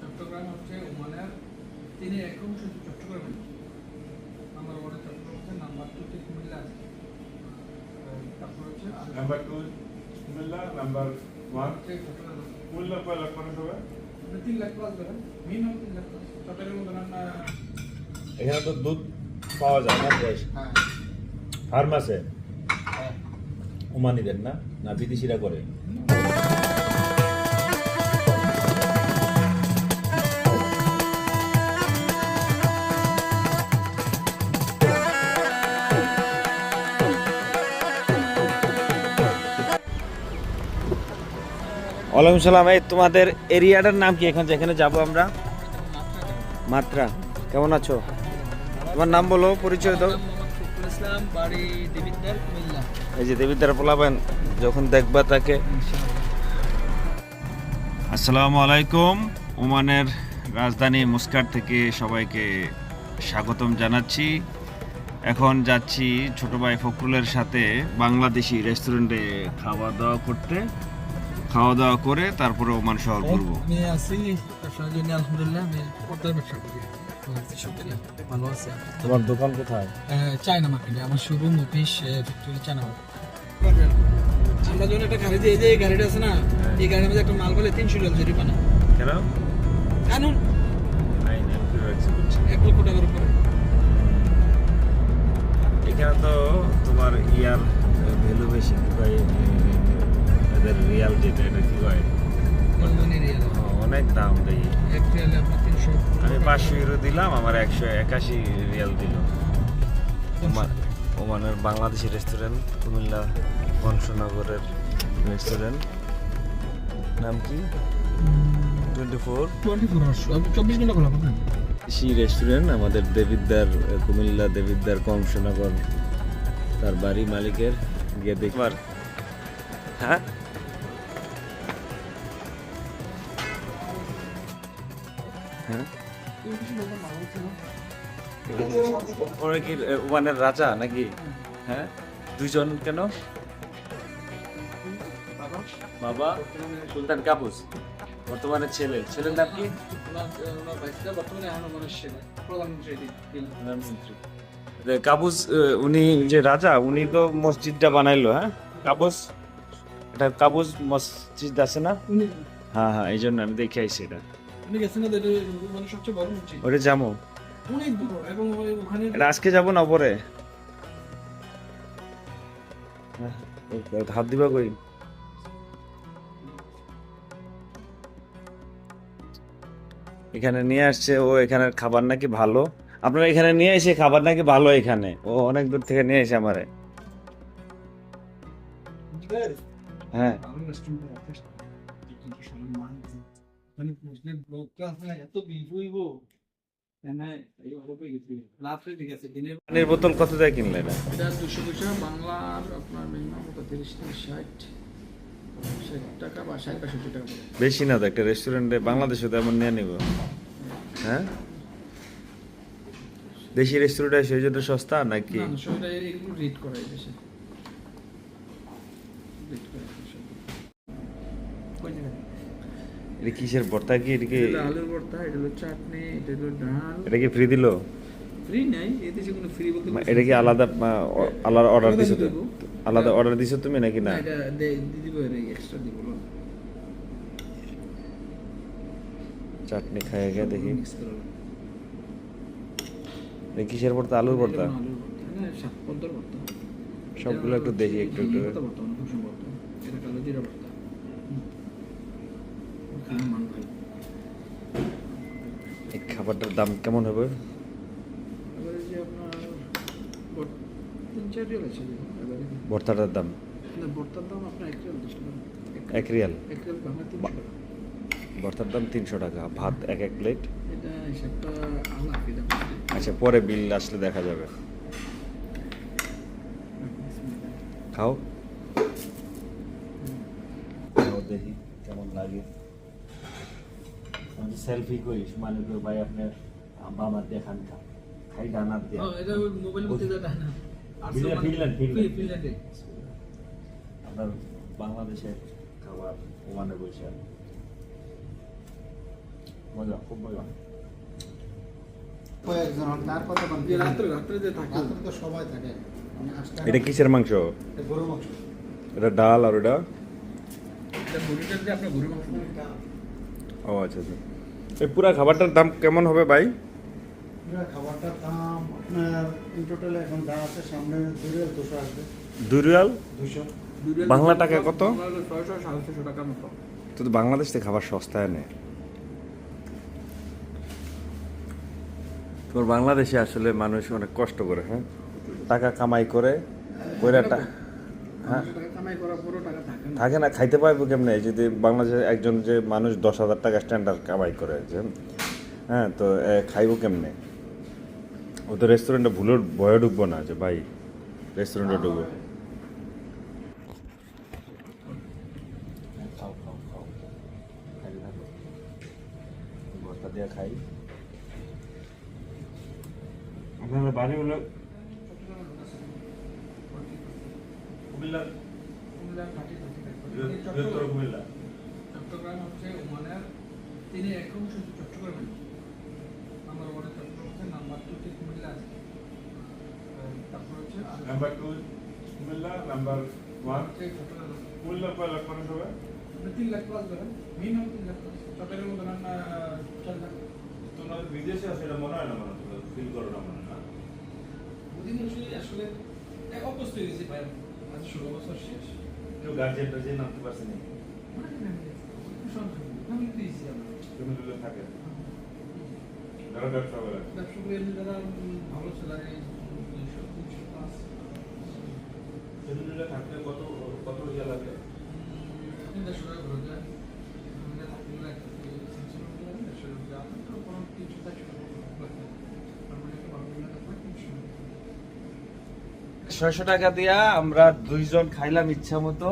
চট্টগ্রাম হচ্ছে ওমানের তিনি এখন শুধু চট্টগ্রামে না। নাম্বার ওয়ানে চট্টগ্রাম হচ্ছে নাম্বার টুতে কুমিল্লা আছে। তারপর হচ্ছে number two Comilla number one Comilla কয় লাখ মানুষ হবে? তিন লাখ প্লাস ধরেন মিনিমাম তিন লাখ প্লাস চট্টগ্রামে ধরেন এখানে তো দুধ পাওয়া যায় না ফ্রেশ হ্যাঁ। ফার্ম হ্যাঁ। ওমানিদের না? না বিদেশিরা করে? ওয়ালাইকুম সালাম। এই তোমাদের এরিয়াটার নাম কি? এখন যেখানে যাব আমরা? মাত্রা। কেমন আছো? তোমার নাম বলো পরিচয় দাও। দেবিদ্দার এই যে দেবিদ্বার পোলাবেন যখন দেখবা তাকে। আসসালামু আলাইকুম। ওমানের রাজধানী মুস্কার থেকে সবাইকে স্বাগতম জানাচ্ছি। এখন যাচ্ছি ছোট ভাই ফখরুলের সাথে বাংলাদেশি রেস্টুরেন্টে খাওয়া দাওয়া করতে। খাওয়া দাওয়া করে তারপরে ওমান শহর ঘুরবো। আমি আছি জন্য আলহামদুলিল্লাহ পর্দার ব্যবসা করি। ভালো আছে তোমার দোকান কোথায়? চায়না মার্কেটে। আমার showroom office factory China market. আমরা যখন একটা গাড়ি দিয়ে এই যে এই গাড়িটা আছে না এই গাড়ির মধ্যে একটা মাল বলে তিনশো টাকা জরিমানা কেন? কানুন এক লক্ষ টাকার উপরে। এখানে তো তোমার ইয়ার ভ্যালু বেশি কি এদের রিয়াল যেটা এটা কি লন্ডন এরিয়া অনেক দাম এক রিয়ালে তিনশো আমি পাঁচশো ইউরো দিলাম আমার একশো একাশি রিয়াল দিল। ওমান- ওমানের বাংলাদেশি রেস্টুরেন্ট কুমিল্লা বংশনগরের রেস্টুরেন্ট নাম কি? টোয়েন্টি ফোর টোয়েন্টি ফোর চব্বিশ ঘণ্টা খোলা পাবেন দেশি রেস্টুরেন্ট আমাদের দেবিদ্দার কুমিল্লা দেবিদ্দার কংসনগর তার বাড়ি মালিকের গিয়ে দেখবার হ্যাঁ? হ্যাঁ। ওরা কি এ, রাজা নাকি? হ্যাঁ? দুইজন কেন? বাবা? সুলতান কাপুস। বর্তমানে ছেলে। ছেলের নাম কি? প্রধানমন্ত্রী। কাবুস উনি যে রাজা উনি তো মসজিদটা বানাইলো হ্যাঁ? কাবুস এটা কাবুস মসজিদ আছে না? হ্যাঁ হ্যাঁ এই জন্য আমি দেখে আইছি এটা। উনি গেছেন না এটা মানে সবচেয়ে বড় মসজিদ। ওটা যাব অনেক দূর এবং ওখানে এটা আজকে যাব না পরে? হাত দিবা কই? এখানে নিয়ে আসছে ও এখানের খাবার নাকি ভালো। আপনারা এখানে নিয়ে এসে খাবার নাকি ভালো এখানে? ও অনেক দূর থেকে নিয়ে এসে আমারে। হ্যাঁ। মান মুসলিম লোকটা আছে এত বিল হইব। এনে এই হবে গেছি। রাত্রে ঠিক আছে দিনের পানির বোতল কত দিয়ে কিনলেন? এটা দুশো দুশো বাংলার আপনার মিনিমাম কত তিরিশ তিরিশ ষাট। ষাট টাকা বা ষাট বাষট্টি টাকা বেশি না তো একটা রেস্টুরেন্টে বাংলাদেশে তো এমন নিয়ে নিব। হ্যাঁ? দেশি রেস্টুরেন্টে সেই জন্য সস্তা নাকি? সেটা এগুলো দেশে রেট করা এই দেশে। কই জায়গায়? এটা কিসের ভর্তা কি? এটা কি এটা আলুর ভর্তা এটা হলো চাটনি এটা হলো ডাল। এটা কি ফ্রি দিল? ফ্রি নাই এই দেশে কোনো ফ্রি বলতে এটা কি আলাদা আলাদা অর্ডার দিছো? আলাদা অর্ডার দিছো তুমি নাকি না? এটা দিব এক্সট্রা দিব চাটনি খাই গিয়ে দেখি। এটা কিসের ভর্তা? আলুর আলুর হ্যাঁ ভর্তা। সবগুলো একটু দেখি একটু একটু ভর্তা ভর্তা অনেক সুন্দর ভর্তা এটা কালো জিরা ভর্তা হুম। ওখানে মান ভাই খাবারটার দাম কেমন হবে? ভর্তাটার দাম? এক রিয়াল ভর্তার দাম তিনশো টাকা ভাত এক এক প্লেট আচ্ছা পরে বিল আসলে দেখা যাবে। খাও। খাও দেখি কেমন লাগে। সেলফি করিস মানে তো ভাই আপনার বাবার দেখান খা খাই ডানার দিয়ে। এটা মোবাইল মধ্যে যেটা না ফিনল্যান্ড, ফিনল্যান্ড, ফিনল্যান্ড। ফিনল্যান্ডে। আপনার বাংলাদেশের খাবার ওমানে বসে মজা খুব মজা। মানে এটা কিসের মাংস? এটা ডাল আর ওটা? এটা গরুটার যে আপনার গরু মাংস। ও আচ্ছা আচ্ছা। এই পুরা খাবারটার দাম কেমন হবে ভাই? পুরা খাবারটার দাম আপনার ইন টোটাল এখন যা আছে সামনে দূরে দুশো আসবে। দুই দুশো বাংলা টাকায় কত? তো বাংলাদেশ থেকে খাবার সস্তায় নেই তোর বাংলাদেশে আসলে মানুষ অনেক কষ্ট করে হ্যাঁ? টাকা কামাই করে ওইটা হ্যাঁ। থাকে না, খাইতে পারব কেমনে? যদি বাংলাদেশে একজন যে মানুষ দশ হাজার টাকা স্ট্যান্ডার্ড কামাই করে, যে হ্যাঁ তো খাইবো কেমনে? ও তো রেস্টুরেন্টে ভুলো ভয়ে ঢুকবো না যে, ভাই রেস্টুরেন্টে ঢুকবো। বৃহত্তর কুমিল্লা চট্টগ্রাম হচ্ছে ওমানের তিনি এখন শুধু চট্টগ্রামে। নাম্বার ওয়ানে চট্টগ্রাম হচ্ছে নাম্বার টুতে কুমিল্লা। আছে তারপর হচ্ছে number two Comilla number one Comilla কয় লাখ মানুষ হবে? তিন লাখ প্লাস ধরেন মিনিমাম তিন লাখ প্লাস চট্টগ্রামে ধরেন আহ, চার লাখ। তোমরা বিদেশে আছে এটা মনে হয় না মনে হয় ফিল করো না মনে হয় অধিকাংশই আসলে এক অভ্যস্ত হয়ে গেছি ভাই। আজ ষোলো বছর শেষ। কেউ গার্জেন টার্জেন নামতে পারছে না মানে থাকে কত কত ইয়ে লাগে আমরা থাকলে একটা তিনশো টাকা দেড়শো টাকা আপনি তো কোনো তিনশো চারশো টাকা লাগবে তার মানে একটা ভালো দিনে থাকলে তিনশো ছয়শো টাকা দিয়া আমরা দুইজন খাইলাম ইচ্ছা মতো।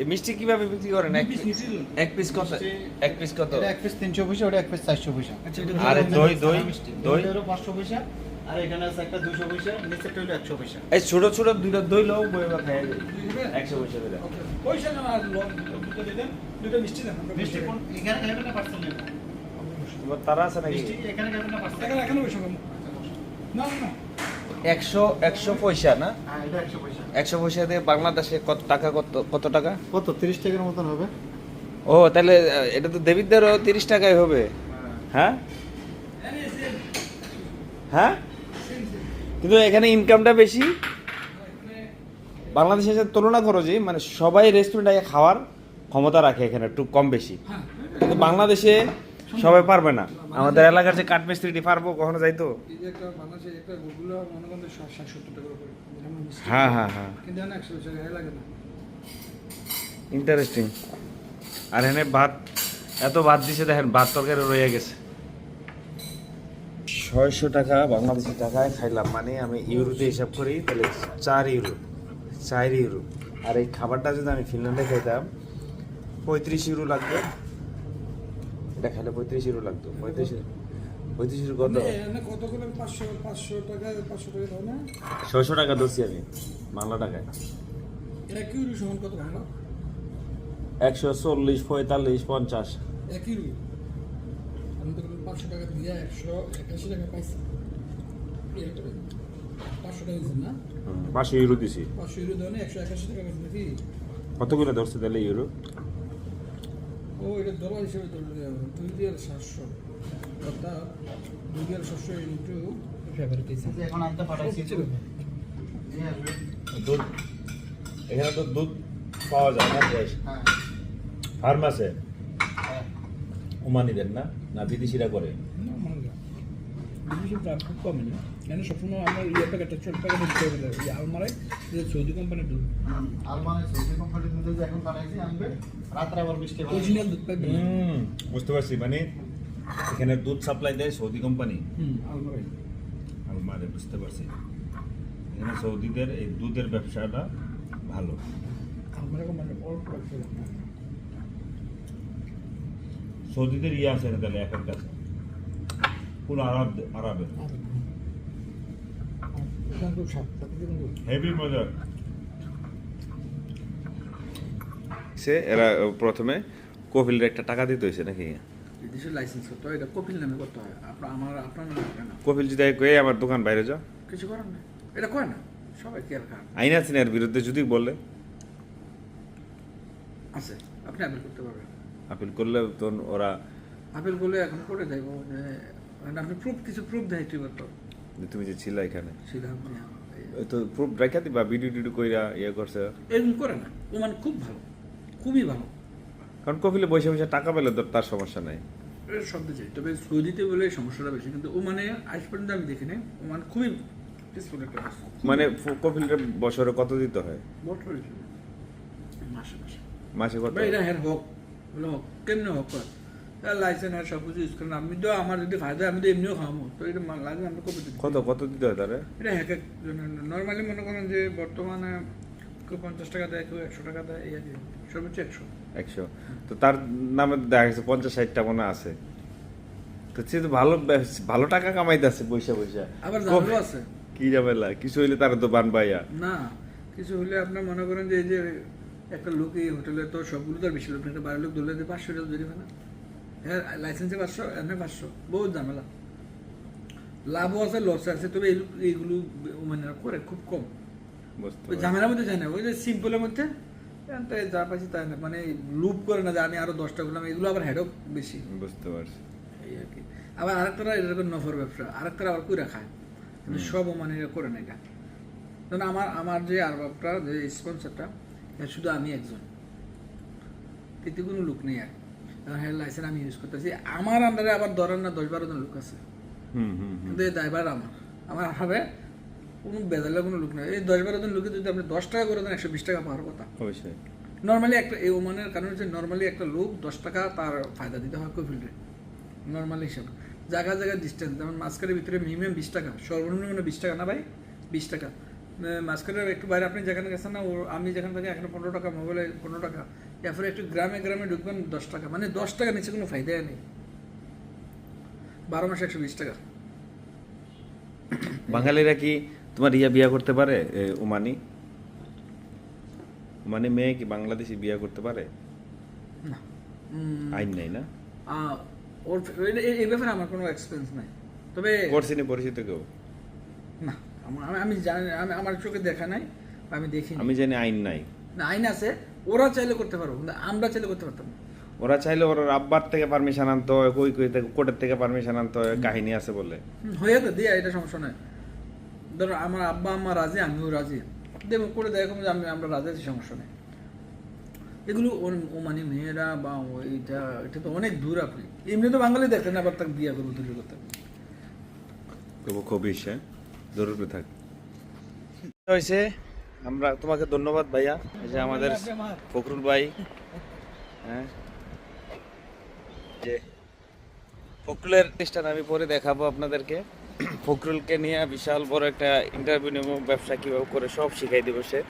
এই মিষ্টি কীভাবে বিক্রি করেন? এক এক পিস কত? এক পিস কত? এক পিস তিনশো পয়সা ওটা এক পিস চারশো পয়সা। আচ্ছা আরে দই দই দই। দই পাঁচশো পয়সা আর এখানে আছে একটা দুশো পয়সা নিচেরটা হলো একশো পয়সা। এই ছোট ছোট দুইটা দই লও খাই একশো পয়সা দিলাম পয়সা না দুটো মিষ্টি দেন মিষ্টি কোন এখানে খাবেন না পার্সেল নেবেন তারা আছে নাকি? এখানে খাবেন না পার্সেল? এখানে এখানে বসে। না না না। একশো একশো পয়সা না? হ্যাঁ একশো পয়সা। দিয়ে বাংলাদেশে কত টাকা কত কত টাকা? কত তিরিশ টাকার মতন হবে। ও তাহলে এটা তো দেবিদ্দারও তিরিশ হবে। হ্যাঁ? হ্যাঁ? কিন্তু এখানে ইনকামটা বেশি। বাংলাদেশের সাথে তুলনা করো যে মানে সবাই রেস্টুরেন্টে খাওয়ার ক্ষমতা রাখে এখানে একটু কম বেশি। কিন্তু বাংলাদেশে সবাই পারবে না। আমাদের এলাকার যে কাঠমিস্ত্রিটি, পারব কখনো যাইতো। হ্যাঁ হ্যাঁ হ্যাঁ। ইন্টারেস্টিং আর এখানে ভাত, এত ভাত দিছে দেখেন, ভাত তরকারি রয়ে গেছে। ছয়শো টাকা বাংলাদেশি টাকায় খাইলাম। মানে আমি ইউরোতে হিসাব করি, তাহলে চার ইউরো চার ইউরো আর এই খাবারটা যদি আমি ফিনল্যান্ডে খাইতাম, পঁয়ত্রিশ ইউরো লাগবে। এটা খেলে পঁয়ত্রিশ ইউরো লাগতো পঁয়ত্রিশ পঁয়ত্রিশ ইউরো কত? কত করে? পাঁচশো পাঁচশো টাকা পাঁচশো টাকা দাও না। ছয়শো টাকা ধরছি আমি বাংলা টাকায়। এক ইউরো সমান কত বাংলা? একশো চল্লিশ পঁয়তাল্লিশ পঞ্চাশ। এক ইউরো আমি তো পাঁচশো টাকা দিয়ে একশো একাশি টাকা পাইছি। পাঁচশো টাকা দিয়েছেন না? পাঁচশো ইউরো দিছি। পাঁচশো ইউরো দেওয়া একশো একাশি টাকা পাইছেন নাকি? কতগুলো ধরছে তাহলে ইউরো ও এটা ডলার হিসেবে ধরলে দুই দিয়ে সাতশো। অর্থাৎ দুই দিয়ে সাতশো ইন্টু ফেভারিট এখন আনতে পাঠাইছি দুধ। এখানে তো দুধ পাওয়া যায় না ফ্রেশ হ্যাঁ। ফার্ম আছে হ্যাঁ। ওমানিদের না? না বিদেশিরা করে? না মনে বিদেশি দাম খুব কমই না কেন সবসময় আমরা ইয়ে প্যাকেটটা ছোট প্যাকেটে দিতে হবে এই আলমারায় যে সৌদি কোম্পানির দুধ। আলমানের সৌদি কোম্পানির দুধ যে এখন বানাইছি আনবে। রাত্রে আবার বৃষ্টি অরিজিনাল দুধ পাইবেন বুঝতে পারছি। মানে এখানে দুধ সাপ্লাই দেয় সৌদি কোম্পানি হুম আলমারায় আলমারে বুঝতে পারছি। এখানে সৌদিদের এই দুধের ব্যবসাটা ভালো। আলমারা রাখতে সৌদিদের ইয়ে আছে তাহলে একের কাছে। পুরো আরব কিন্তু হেভি মজা। সে এরা প্রথমে কপিলের একটা টাকা দিতে হয়েছে নাকি? দেশের লাইসেন্স করতে হয় এটা কপিল নামে করতে হয়। আপনার আমার আপনার নামে না? কপিল যদি কয়ে আমার দোকান বাইরে যাও। কিছু করার না এটা করে না? সবাই আইন আছে না এর বিরুদ্ধে যদি বলে। আছে। আপনি আপিল করতে পারবেন। আপিল করলে তো ওরা আপিল করলে এখন করে দেব যে মানে আপনি প্রুফ কিছু প্রুফ দেয় তুই তো যে তুমি যে ছিল এখানে। ওই তো প্রুফ রেখা দিবা ভিডিও টিডিও কইরা ইয়ে করছে। এরকম করে না ও মানে খুব ভালো খুবই ভালো। কারণ কপিলে বসে বসে টাকা পেলে তো তার সমস্যা নাই। শব্দ চাই তবে সৌদিতে বলে সমস্যাটা বেশি কিন্তু ও মানে আজ পর্যন্ত আমি দেখিনি ও মানে খুবই। মানে ফ- বছরে কত দিতে হয়? মাসে মাসে। মাসে কত? এটা হ্যাঁ হোক হোক কেমনে হোক তার লাইসেন্স হ্যাঁ সব কিছু ইউজ করেন আমি তো আমার যদি ফায়দা আমি তো এমনিও তো এটা লাগে আমরা কবে কত কত দিতে হয় তারে এটা এক এক নর্মালি মনে করেন যে বর্তমানে কেউ পঞ্চাশ টাকা দেয় কেউ একশো টাকা দেয় এই আর কি। সর্বোচ্চ একশো। একশো। তো তার নামে দেখা গেছে পঞ্চাশ ষাটটা মনে আছে। তো সে তো ভালো ভালো টাকা কামাইতেছে পয়সা পয়সা। আবার ঝামেলা আছে। কি ঝামেলা? কিছু হইলে তার তো বান পাইয়া। না কিছু হলে আপনার মনে করেন যে এই যে একটা লোক এই হোটেলে তো সবগুলো তো আর বেশি লোক না, একটা বারো লোক ধরলে পাঁচশো টাকা জরিমানা হ্যাঁ লাইসেন্সে পাঁচশো এনে পাঁচশো বহুত ঝামেলা। লাভও আছে লস আছে তবে এই- এইগুলো মানে করে খুব কম। ঝামেলার মধ্যে যায় না ওই যে সিম্পলের মধ্যে যা পাচ্ছি তাই না মানে লুপ করে না যে আমি আরও দশটা করলাম এগুলো আবার হেডও বেশি। বুঝতে পারছি। এই আর কি। আবার আরেকটা এরকম নফর ব্যবসা আরেকটা আবার করে খায় কিন্তু সব মানে করে না এটা। কারণ আমার আমার যে আর বাপটা যে স্পন্সারটা শুধু আমি একজন। কিন্তু কোনো লোক নেই আর কারণ হ্যাঁ লাইসেন্স আমি ইউজ করতেছি। আমার আন্ডারে আবার ধরেন না দশ বারো জন লোক আছে। কিন্তু এই ড্রাইভার আমার। আমার হবে কোনো বেদালের কোনো লোক নেই। এই দশ বারো জন লোকে যদি আপনি দশ টাকা করে দেন একশো বিশ টাকা পাওয়ার কথা। অবশ্যই। নর্মালি একটা এই ওমানের কারণ হচ্ছে নর্মালি একটা লোক দশ টাকা তার ফায়দা দিতে হয় কফিল্ডে নর্মালি হিসাবে। জায়গা জায়গায় ডিস্টেন্স যেমন মাঝখানের ভিতরে মিনিমাম বিশ টাকা। সর্বনিম্ন মানে বিশ টাকা না ভাই? বিশ টাকা। আহ, একটু বাইরে আপনি যেখানে গেছেন না আমি যেখানে থাকি এখানে পনেরো টাকা মোবাইলে পনেরো টাকা। এরপরে একটু গ্রামে গ্রামে ঢুকবেন দশ টাকা। মানে দশ টাকা নিচে কোনো ফায়দাই নেই। বারো মাসে একশো বিশ টাকা। বাঙালিরা কি তোমার ইয়া বিয়া করতে পারে এ, ওমানি ওমানি মেয়ে কি বাংলাদেশি বিয়া করতে পারে? না। আইন নাই না? ওর এই- ব্যাপারে আমার কোনো এক্সপিরিয়েন্স নাই। তবে করছিনি পরিচিত কেউ? না আমি- আমি জানি আমি আমার চোখে দেখা নাই আমি দেখি আমি জানি আইন নাই। না আইন আছে। ওরা চাইলে করতে পারব কিন্তু আমরা চাইলে করতে পারতাম ওরা চাইলে ওর আব্বার থেকে পারমিশন আনতে হয় কই কই থেকে কোর্টের থেকে পারমিশন আনতে হয় কাহিনী আছে বলে। হয়ে তো দিয়ে এটা সমস্যা নয় ধরো আমার আব্বা আম্মা রাজি আমিও রাজি। দেবো করে দেখো যে আমি আমরা রাজি আছি সমস্যা নেই। এগুলো ও- মানে মেয়েরা বা ওইটা এটা তো অনেক দূর আপনি। এমনি তো বাঙালি দেখেন আবার তাকে বিয়া করব তৈরি করতে। তবু খবিস হ্যাঁ জরুরি থাক। হয়েছে আমরা তোমাকে ধন্যবাদ ভাইয়া, এই যে আমাদের ফখরুল ভাই হ্যাঁ? যে ফখরুলের প্রতিষ্ঠান আমি পরে দেখাবো আপনাদেরকে। ফখরুলকে নিয়ে বিশাল বড় একটা ইন্টারভিউ নেব, ব্যবসা কীভাবে করে সব শিখাই দেবো সে।